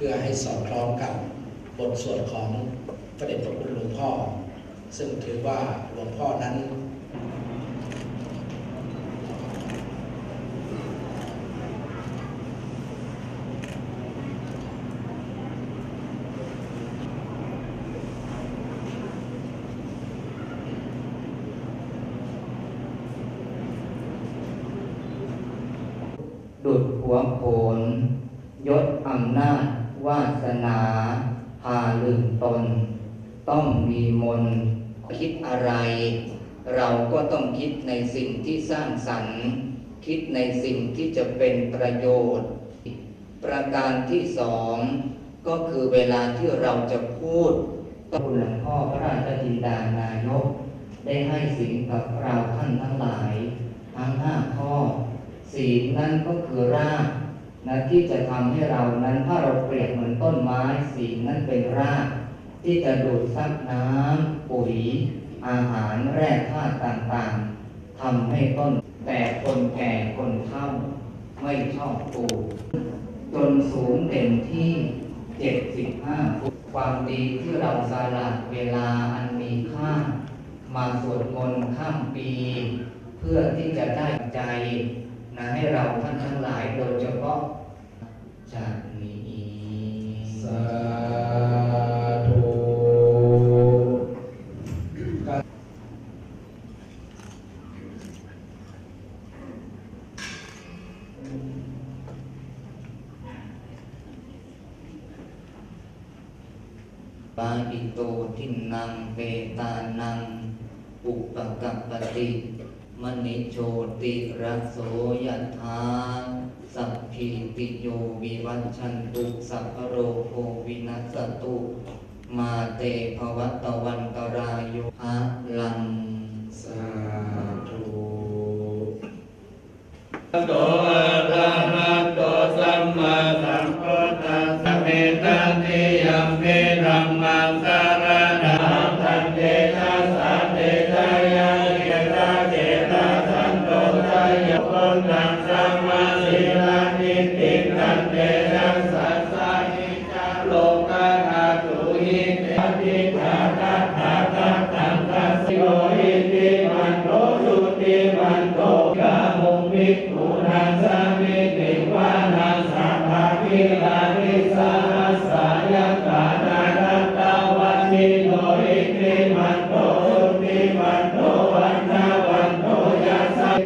พื่อให้สอดคล้องกับบทสวดของพระเดชพระคุณหลวงพ่อ ซึ่งถือว่าหลวงพ่อนั้น ดุดหัวโขนยศอำนาจ วาสนาพาลืมตน ต้องมีมนคิดอะไร เราก็ต้องคิดในสิ่งที่สร้างสรรค์ คิดในสิ่งที่จะเป็นประโยชน์ ประการที่สองก็คือเวลาที่เราจะพูดต้องหลวงพ่อพระราชจินดานายก ได้ให้สิ่งกับเราท่านทั้งหลาย ทั้งห้าข้อศีลนั้นก็คือราก นะที่จะทำให้เรานั้นถ้าเราเปรียบเหมือนต้นไม้ศีนั้นเป็นราก ที่จะดูดซับน้ำปุ๋ย อาหารแร่ธาตุต่างๆทำให้ต้นแต่คนแก่คนเฒ่าไม่ชอบปลูกจนสูงเต็มที่เจ็ดสิบห้าฟุตความดีที่เราสละเวลาอันมีค่า มาสวดมนต์ข้ามปี เพื่อที่จะได้ใจ นะให้เราท่านทั้งหลายโดยเฉพาะจากนี้สาธุปาอิโตทินังเปตานังอุปกัปปติ มณิโชติระโสยธาสัพพิติโยวิวัชชันตุสัพพโรโควินัสสตุ มาเตภวัตวันตรายโยหะลังสาธุโ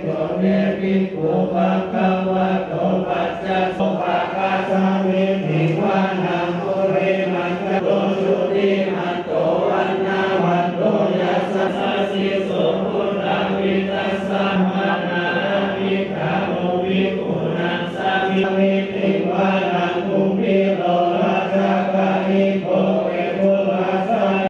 โกเวทิปุปะกวะโตปัจจสุปะกาสเวทิวานตุเรมันโตสุติมันอันนาวันโตยัสสสิสุขุนังวิตัสสะมานามิกาโมวิปุนังสามิเวติ